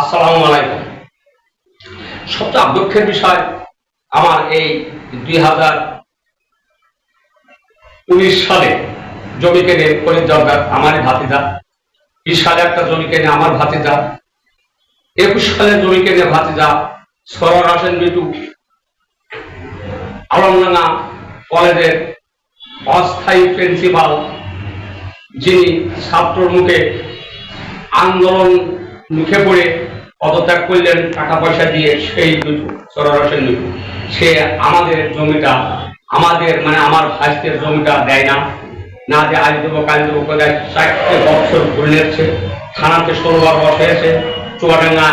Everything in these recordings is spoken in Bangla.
আসসালামু আলাইকুম। সবচেয়ে দুঃখের বিষয় আমার এই দুই হাজার উনিশ সালে জমি কেনে ফরিদ জর্দার আমারই ভাতিজা। বিশ সালে একটা জমি কেনে আমার ভাতিজা। একুশ সালে জমি কেনে ভাতিজা সরোয়ার হোসেন বিটু আলমডাঙ্গা কলেজের অস্থায়ী প্রিন্সিপাল, যিনি ছাত্রর মুখে আন্দোলন মুখে পড়ে পদত্যাগ করলেন টাকা পয়সা দিয়ে সেই সরোয়ার হোসেন মিঠু সে আমাদের জমিটা, আমাদের মানে আমার ভাইসের জমিটা দেয় না। না যে আজ দেবো, কাল দেবো করে চারটে বছর ঘুরে নিচ্ছে থানাতে ষোলোবার বসে এসে চুয়াডাঙ্গা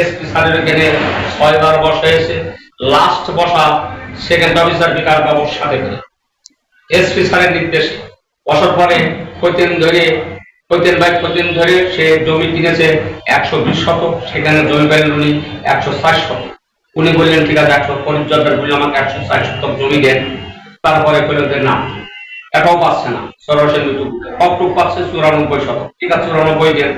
এসপি স্যারের এখানে ছয়বার বসে এসে লাস্ট বসা সেকেন্ড অফিসার বিকাশ বাবুর সাথে। এসপি স্যারের নির্দেশে। বছর পরে কতিন ধরে কতিন বাই কতিন ধরে সে জমি কিনেছে একশো বিশ শতক, সেখানে জমি পাইলেন উনি একশো ষাট শতক। উনি বললেন, ঠিক আছে, একশো পরিচর্যার বললেন আমাকে একশো ষাট শতক জমি দেন, তারপরে বললেন যে না, এটাও পাচ্ছে না মৃত্যু কটুক পাচ্ছে? চুরানব্বই শতক। ঠিক আছে, চুরানব্বই দেন,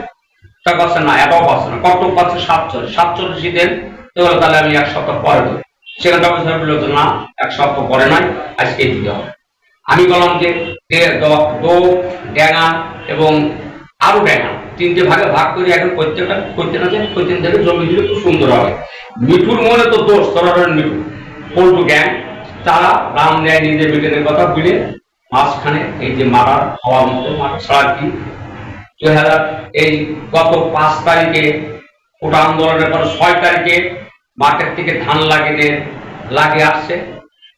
তা পাচ্ছে না, এটাও পাচ্ছে না কটুক পাচ্ছে? সাতচল্লিশ, সাতচল্লিশই দেন এবার তাহলে আমি এক সপ্তাহ পরে দেবো। সেখানটা অফিসার বলল যে না, এক সপ্তাহ পরে নয় আজকে দিতে হবে। আমি বললাম যে ড্যাঙা এবং আরও ড্যাঙা তিনটে ভাগে ভাগ করে এখন প্রত্যেকটা করতে না প্রত্যেক থেকে জমি দিলে খুব সুন্দর হবে। মিঠুর মনে তো দোষ সরাসরি মিঠু পল্টু গ্যাং, তারা রাম দেয় নিজের বেটেনের কথা বুঝে মাঝখানে এই যে মারার হওয়ার মতো মারা ছাড়া কি? দুই হাজার এই গত পাঁচ তারিখে ওটা আন্দোলনের পর ছয় তারিখে মাঠের থেকে ধান লাগিয়ে লাগিয়ে আসছে।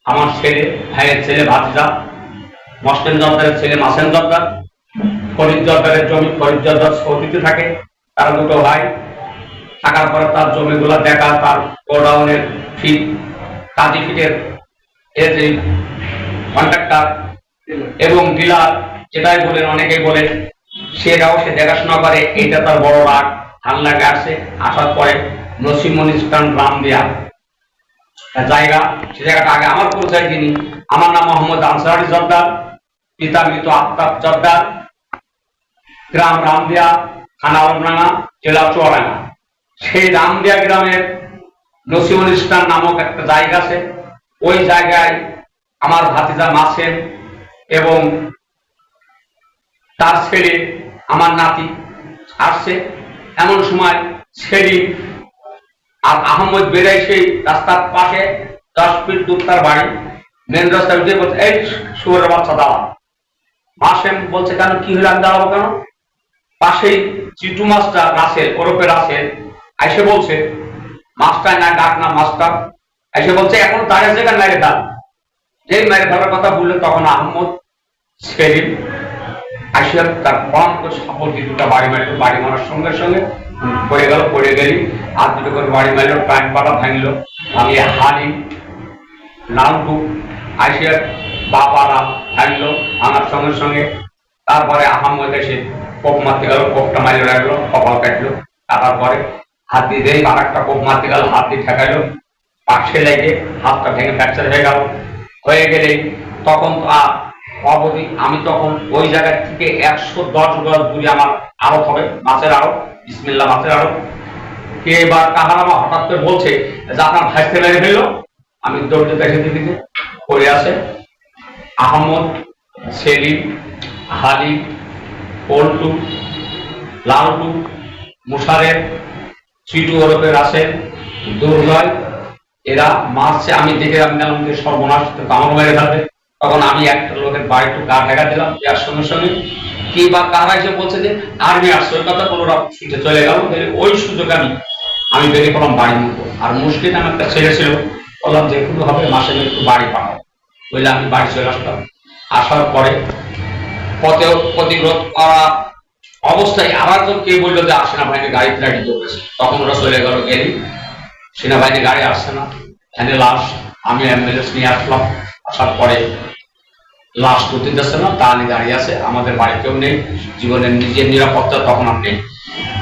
আমার ছেলে, ভাইয়ের ছেলে ভাতিজা মস্টেন জর্দারের ছেলে মাসেন জর্দার ফরিদ জর্দারের জমি ফরিদ জর্দার সৌদিতে থাকে। তারা দুটো ভাই থাকার পরে তার জমিগুলো দেখা তার গোডাউনের ফিট, কাজী ফিটের এর যে কন্ট্রাক্টর এবং ডিলার যেটাই বলেন, অনেকেই বলেন সেটাও সে দেখাশোনা করে এটা তার বড় রাগ। হাল্লাকে আসে আসার পরে নসিমন ইসলাম রাম দেয়া। জায়গা, সে জায়গাটা আগে আমার পরিচয় যিনি, আমার নাম মোহাম্মদ আনসারি জর্দার পিতা মৃত আফতাব জর্দার। গ্রাম রামদিয়া, থানা আলমডাঙ্গা জেলা চুয়াডাঙ্গা। সেই রামদিয়া গ্রামের নসিমুল ইসলাম নামক একটা জায়গা আছে। ওই জায়গায় আমার ভাতিজা মাসেন এবং তার ছেলে, আমার নাতি আসছে। এমন সময় ছেলে আর আহমদ বেরাই সেই রাস্তার পাশে দশ ফিট দূর তার বাড়ি। মেন রাস্তা এই শুয়োরের বাচ্চা দাঁড়া মাসেম বলছে, কেন? কি হলে? আমি দাঁড়াবো কেন? পাশেই চিটু মাস্টার রাসেল ওরফে রাসেল এসে বলছে মাস্টার না, ডাক না মাস্টার এসে বলছে, এখন দাঁড়িয়ে জায়গা মেরে দাঁড় যেই মেরে ফেলার কথা বললে তখন আহমদ সেলিম আসিয়া তার কম করে সাপোর্ট দুটা বাড়ি মারল, বাড়ি মারার সঙ্গে সঙ্গে পড়ে গেল, পড়ে গেলি। আর দুটো করে বাড়ি মারলো প্যান্ট পাড়া ভাঙলো। আমি হালি লালটু আসিয়া বাপারা ভাঙলো। আমার সঙ্গে সঙ্গে তারপরে আহমদ এসে কোপ মারতে গেল, কোপটা মারি রাখল, কপাল কাটলো। কাটার পরে হাতি দিয়ে আর একটা কোপ মারতে গেল, হাত দিয়ে ঠেকাইলো। পাশে লেগে হাতটা ভেঙে ফ্র্যাকচার হয়ে গেল। হয়ে গেলে তখন আর অবধি আমি তখন ওই জায়গা থেকে একশো দশ গজ দূরে আমার আড়ত হবে, মাছের আড়ত বিসমিল্লা মাছের আড়ত। কে বা কাহার আমার হঠাৎ করে বলছে, যে আপনার ভাইসতে মেরে ফেলল। আমি দৌড়তে দেখে দিকে পড়ে আসে। আহমদ, সেলিম হালি পল্টু দুর্জয়, এরা আমি দেখে আমি সর্বনাশ কামড় মেরে তখন আমি একটা লোকের বাড়ি একটু গা ঢাকা দিলাম সঙ্গে সঙ্গে বা কারা এসে বলছে যে, আর্মি আসছে। কথা কোনো ছুটে চলে গেল। ওই সুযোগ আমি আমি বেরিয়ে পড়লাম বাড়ি আর মুশকিল আমার একটা ছেলে ছিল, বললাম যে কোনো হবে, মাসে একটু বাড়ি পাঠাও। বললে, আমি বাড়ি চলে আসলাম আসার পরে প্রতিরোধ করা অবস্থায় আবার তো কে বলল যে ভাইকে গাড়ি টাড়ি দৌড়েছে তখন ওরা চলে গেল গেলি সেনাবাহিনী গাড়ি আসছে না। এখানে লাশ, আমি অ্যাম্বুলেন্স নিয়ে আসলাম। আসার পরে লাশ দুদিন যাচ্ছে না তা নিয়ে দাঁড়িয়ে আছে। আমাদের নেই। জীবনের নিজের নিরাপত্তা তখন আর নেই।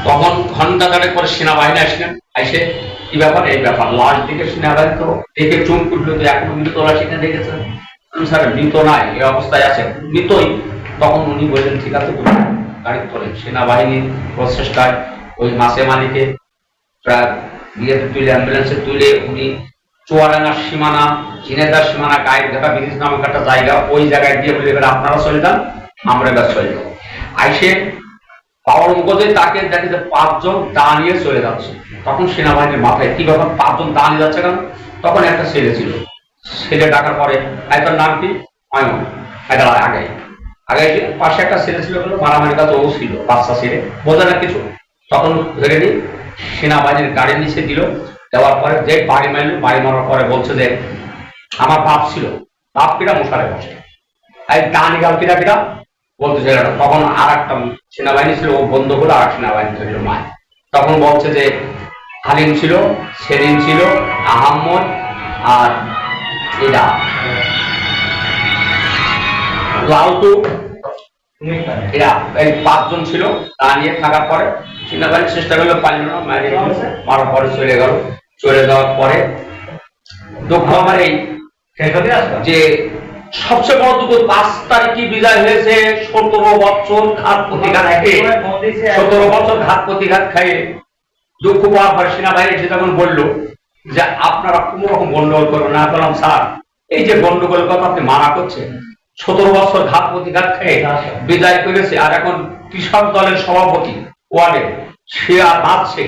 তখন ঘণ্টা দাঁড়ে পরে সেনাবাহিনী আসলেন। এসে, কি ব্যাপার? এই ব্যাপার? লাশ দিকে সেনাবাহিনী তো দেখে চুম কুটলো তো এখনও মৃত লাশ দেখেছেন স্যার, মৃত নাই এই অবস্থায় আছে। মৃতই? তখন উনি বললেন ঠিক আছে গাড়ি তোলেন সেনাবাহিনীর প্রচেষ্টায় ওই মাসে মালিকে তুলে, অ্যাম্বুলেন্সে তুলে উনি সীমানা ঝিনেদার সীমানা গায়ের নামক একটা জায়গা ওই জায়গায় বলে, এবার আপনারা চলে যান, আমরা এবার চলে যাব। আইসে পাওয়ার তাকে দেখে যে পাঁচজন দাঁড়িয়ে চলে যাচ্ছে। তখন সেনাবাহিনীর মাথায়, কি ব্যাপার, পাঁচজন দাঁড়িয়ে যাচ্ছে কেন? তখন একটা ছেলে ছিল। ছেলে ডাকার পরে একটার নাম কি? আগে আগে পাশে একটা ছেলে ছিল মারামারি কাছে ও ছিল, বাচ্চা ছেলে, বোঝে না কিছু। তখন ধরে নি সেনাবাহিনীর গাড়ি নিচে দিল, দেওয়ার পরে যে বাড়ি মারল, বাড়ি মারার পরে বলছে যে, আমার বাপ ছিল, বাপ মশারে বসে। ডানি গাল তখন আর একটা সেনাবাহিনী ছিল, ও বন্ধ করে আর সেনাবাহিনী ছিল মায় তখন বলছে যে, হালিম ছিল, সেলিম ছিল, আহম্মদ আর এরা লালটু এরা এই পাঁচজন ছিল তা নিয়ে থাকার পরে চেষ্টা করল পারল না মারি মারার পরে চলে গেল। চলে যাওয়ার পরে দুঃখ আমার এই যে সবচেয়ে বড় পাঁচ তারিখে বিদায় হয়েছে সতেরো বছর ঘাত প্রতিঘাত খেয়ে। সতেরো বছর ঘাত প্রতিঘাত দুঃখ পাওয়ার পর সেনাবাহিনী এসে তখন বলল যে আপনারা কোনো রকম গন্ডগোল করবেন না বললাম স্যার এই যে গন্ডগোলের কথা আপনি মানা করছেন সতেরো বছর ঘাত প্রতিঘাত খেয়ে বিদায় করেছে, আর এখন কৃষক দলের সভাপতি ওয়ার্ডে, সে আর বাঁচছে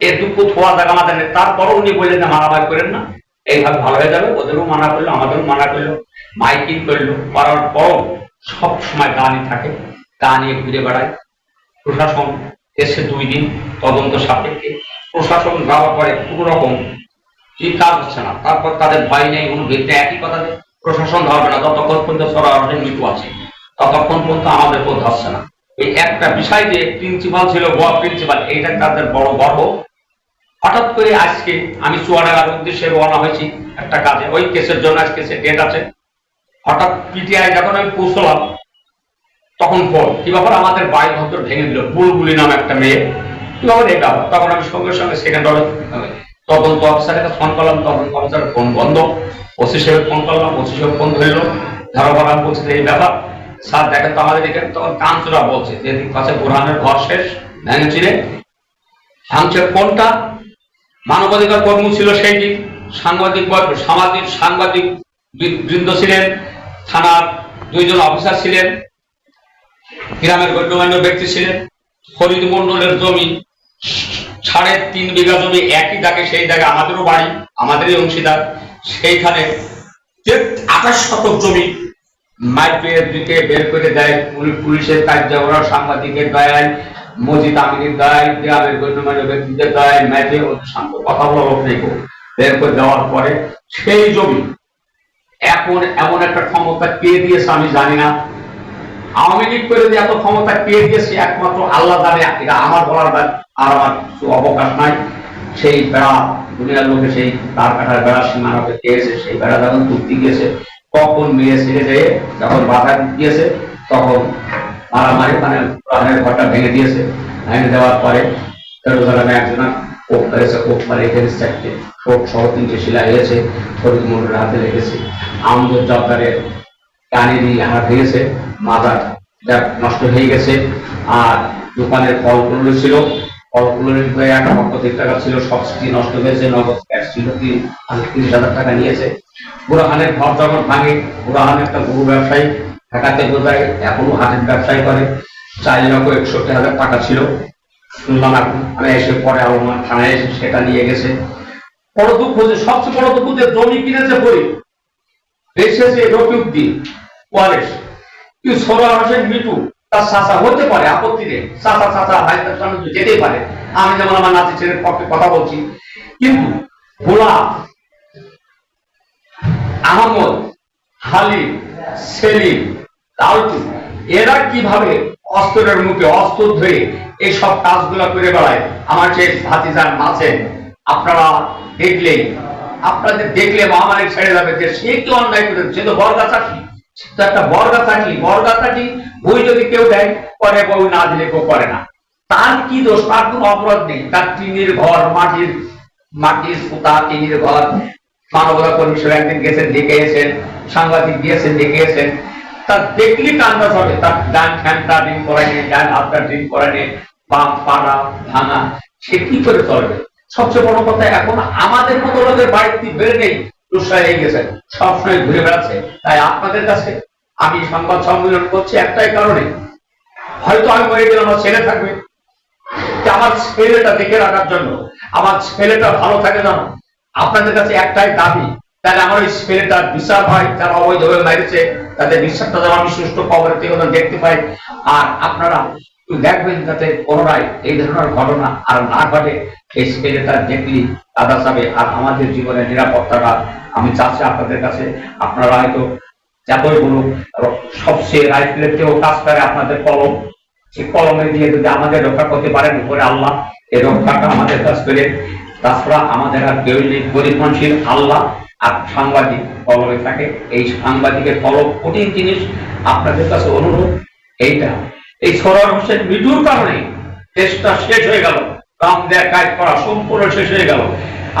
এ দুঃখ থোয়া জায়গা আমাদের নেই। তারপরও উনি বললেন যে মারামারি করেন না এইভাবে ভালো হয়ে যাবে, ওদেরও মানা করল, আমাদেরও মানা করল, মাইকিং করল, করার পরও সব সময় গানই থাকে, গা নিয়ে ঘুরে বেড়ায় প্রশাসন এসে দুই দিন তদন্ত সাপেক্ষে, প্রশাসন যাওয়ার পরে কোনো রকম কি কাজ হচ্ছে না, তারপর তাদের ভয় নেই, কোনো ভিত্তি একই কথা প্রশাসন ধরবে না যতক্ষণ পর্যন্ত সরাসরি মৃত্যু আছে, ততক্ষণ পর্যন্ত আমাদের কেউ ধরছে না। এই একটা বিষয় যে প্রিন্সিপাল ছিল গোয়া প্রিন্সিপাল এইটা তাদের বড় গর্ব। হঠাৎ করে আজকে আমি চুয়াডাঙ্গার উদ্দেশ্যে রওনা হয়েছি একটা কাজে। ওই কেসের জন্য আজকে সে ডেট আছে। হঠাৎ পিটিআই যখন আমি পৌঁছলাম, তখন ফোন কি ব্যাপার? আমাদের বাড়ি ভদ্র ভেঙে দিল, বুলবুলি নামে একটা মেয়ে। কি ব্যাপার? ব্যাপার তখন আমি সঙ্গে সঙ্গে সেকেন্ড অর্ডার তদন্ত অফিসারকে ফোন করলাম, তদন্ত অফিসারের ফোন বন্ধ। ওসি সাহেব ফোন করলাম ওসি সাহেব ফোন ধরলো। ধারবার আমি বলছি, এই ব্যাপার, স্যার, দেখেন তো আমাদের এখানে তখন কাঞ্চুরা বলছে। যে পাশে বুরহানের ঘর শেষ, ভেঙে ভাঙছে কোনটা? মানবাধিকার কর্ম ছিল সেইটি। সাংবাদিক সামাজিক সাংবাদিক বৃন্দ ছিলেন, থানার দুইজন অফিসার ছিলেন, গ্রামের গণ্যমান্য ব্যক্তি ছিলেন। ফরিদ মন্ডলের জমি, সাড়ে তিন বিঘা জমি একই দাগে, সেই দাগে আমাদেরও বাড়ি, আমাদেরই অংশীদার। সেইখানে আঠাশ শতক জমি মাইপের দিকে বের করে দেয়। পুলিশের কার্য ওরা সাংবাদিকের দায় মজিদ আমিনের দায় গ্রামের গণ্যমান্য ব্যক্তিদের দায় ম্যাচে সঙ্গে কথা বলা নেই বের করে দেওয়ার পরে সেই জমি এখন এমন একটা ক্ষমতা কে দিয়েছে আমি জানি না। আওয়ামী লীগ করে যে এত ক্ষমতা কে দিয়েছে, একমাত্র আল্লাহ জানে, এটা আমার বলার আর আমার অবকাশ নাই। সেই বেড়া, দুনিয়ার লোকে সেই তার কাটার বেড়া সীমানাতে পেয়েছে সেই বেড়া যখন তুলতে গিয়েছে, কখন মেয়ে ছেড়ে যেয়ে যখন বাধা দিয়েছে, তখন মারামারি মানে প্রাণের ঘরটা ভেঙে দিয়েছে। ভেঙে দেওয়ার পরে তেরোজারামে একজন কোপ মেরেছে, কোপ মারে এখানে চারটে ঠোঁট সহ তিনটে শিলা হয়েছে ফরিদ মন্ডলের হাতে লেগেছে আমদের জব্দারের কানেরই হাত হয়েছে মাথা নষ্ট হয়ে গেছে, আর দোকানের ফলগুলো ছিল ফলগুলোর একটা লক্ষ তিন টাকা ছিল, সব স্মৃতি নষ্ট হয়েছে, নগদ ক্যাশ ছিল তিন তিরিশ হাজার টাকা নিয়েছে। বুড়াহানের ঘর যখন ভাঙে, বুড়াহান একটা গরু ব্যবসায়ী ঢাকাতে বোঝায়, এখনও হাটের ব্যবসায়ী করে। চার লক্ষ একষট্টি হাজার টাকা ছিল। শুনলাম এখন এসে পরে আমার থানায় এসে সেটা নিয়ে গেছে। বড় দুঃখ যে সবচেয়ে বড় দুঃখ যে জমি কিনেছে পরি এসেছে রফিউদ্দিন ওয়ারেস কিন্তু সোরা হোসেন মিটু তার চাচা হতে পারে, আপত্তি নেই। চাচা চাচা, ভাই, তার সামনে যেতেই পারে। আমি যেমন আমার নাতি ছেলের পক্ষে কথা বলছি, কিন্তু ভোলা, আহমদ হালিম সেলিম লালটু এরা কীভাবে অস্ত্রের মুখে অস্ত্র ধরে এই সব কাজগুলো করে বেড়ায়? আমার যে ভাতিজার আছেন আপনারা দেখলেই, আপনাদের দেখলে মহামারী ছেড়ে যাবে যে সে কি অন্যায় করে সে তো বর্গা চাকরি সে বই যদি কেউ দেয় করে বউ না দিলে কেউ করে না। তার কি দোষ? তার কোনো অপরাধ নেই। তার টিনের ঘর, মাটির মাটির পোতা টিনের ঘর, মানবতা কর্মী একদিন গেছেন দেখে এসেন সাংবাদিক গিয়েছেন দেখে এসেন তার দেখলি তার ডান ঠ্যানটা ডিম করায়নি ডান হাতটা ডিম করায়নি বাম পাড়া, ভাঙা, সে কি করে চলবে? সবচেয়ে বড় কথা, এখন আমাদের মতো লোকের বাড়িতে বেড়ে নেই। দুঃসাহ গেছে সবসময় ঘুরে বেড়াচ্ছে। তাই আপনাদের কাছে আমি সংবাদ সম্মেলন করছি একটাই কারণে। হয়তো আমি মরে গেলে আমার ছেলে থাকবে। আমার ছেলেটা দেখে রাখার জন্য, আমার ছেলেটা ভালো থাকে যেন আপনাদের কাছে একটাই দাবি, তাহলে আমার ওই ছেলেটার বিচার হয় যারা অবৈধভাবে মেরেছে, তাদের বিচারটা যেন আমি সুষ্ঠু খবরের দেখতে পাই আর আপনারা দেখবেন যাতে পুনরায় এই ধরনের ঘটনা আর না ঘটে, এই ছেলেটা দেখলি আদা যাবে আর আমাদের জীবনের নিরাপত্তাটা আমি চাচ্ছি আপনাদের কাছে। আপনারা হয়তো যাবই বলুন সবচেয়ে রাইফেলের চেয়েও কাজ করে আপনাদের কলম। সেই কলমে দিয়ে যদি আমাদের রক্ষা করতে পারেন, উপরে আল্লাহ, এই রক্ষাটা আমাদের কাছ করে তাছাড়া আমাদের আর কেউ নেই মানুষের আল্লাহ আর সাংবাদিক কলমে থাকে। এই সাংবাদিকের কলম কঠিন জিনিস। আপনাদের কাছে অনুরোধ, এইটা এই সরার হোসেন মৃত্যুর কারণে দেশটা শেষ হয়ে গেল। দেয় কাজ করা সম্পূর্ণ শেষ হয়ে গেল।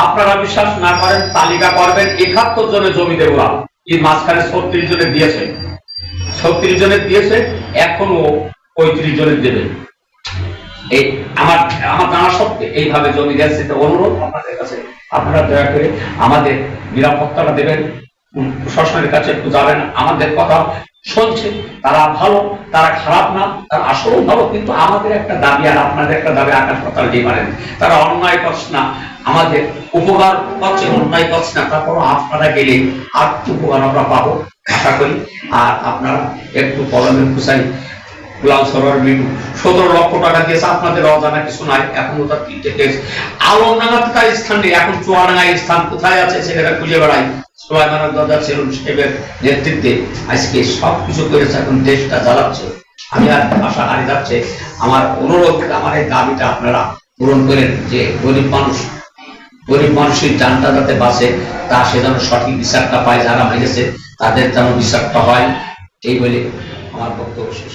আপনারা বিশ্বাস না করেন, তালিকা করবেন একাত্তর জনের জমি দেবরা এই মাঝখানে ছত্রিশ জনের দিয়েছে। ছত্রিশ জনের দিয়েছে এখনও পঁয়ত্রিশ জনের দেবে। এই আমার আমার জানা সত্ত্বে এইভাবে জমি দিয়েছে তো অনুরোধ আপনাদের কাছে। আপনারা দয়া করে আমাদের নিরাপত্তাটা দেবেন। প্রশাসনের কাছে একটু যাবেন। আমাদের কথা শুনছে তারা ভালো, তারা খারাপ না, তারা আসলেও ভালো, কিন্তু আমাদের একটা দাবি আর আপনাদের একটা দাবি আকাশ পাতাল ডিফারেন্ট তারা অন্যায় করছে না। আমাদের উপকার করছে, অন্যায় করছে না। তারপর আপনারা গেলে আর উপকার আমরা পাবো, আশা করি। আর আপনারা একটু কলমের খুশাই সরোয়ার সতেরো লক্ষ টাকা কিছু নাই তিনটে এখন চুয়াডাঙ্গা স্থান কোথায় আছে সেখানে খুঁজে বেড়াই নেতৃত্বে। আজকে করেছে, এখন দেশটা জ্বালাচ্ছে। আমি আর হারিয়ে যাচ্ছে। আমার অনুরোধ, আমার এই দাবিটা আপনারা পূরণ করেন যে গরিব মানুষ, গরিব মানুষের জানটা যাতে বাঁচে, তা সে যেন সঠিক বিচারটা পায়, যারা মেরেছে, তাদের যেন বিচারটা হয়। এই বলে আমার বক্তব্য শেষ